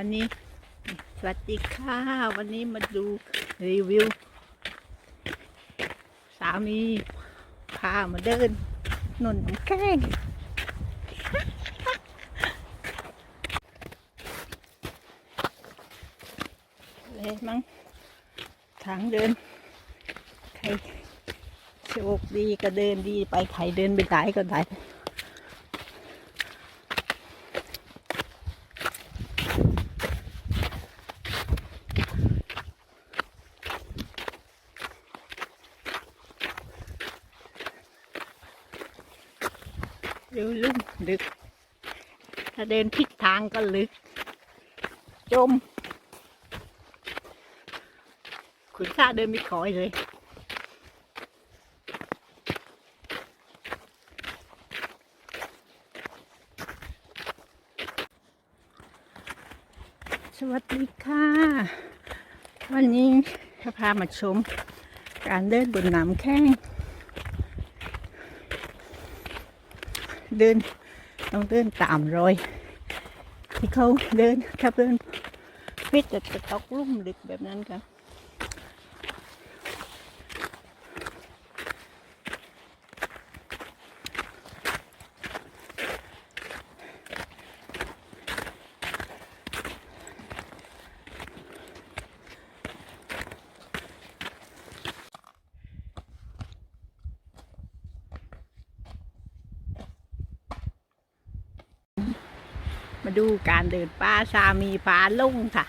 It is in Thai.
วันนี้ สวัสดีค่ะ วันนี้มาดูรีวิว สามีพามาเดินหนนน้ำแกล้งเลยมั้งทางเดิน ใครโชคดีก็เดินดีไป ใครเดินไปได้ก็ได้ ร็วลุ่มลึก ถ้าเดินผิดทางก็ลึก จมคุณค่าเดินไม่คอยเลยสวัสดีค่ะ วันนี้จะพามาชม การเดินบนน้ำแข้ง เดินต้องเดินตามรอยที่เขาเดินถ้าเดินพิษจะจะตกลุ่มลึกแบบนั้นค่ะ มาดูการเดินป่าสามีพาลุงค่ะ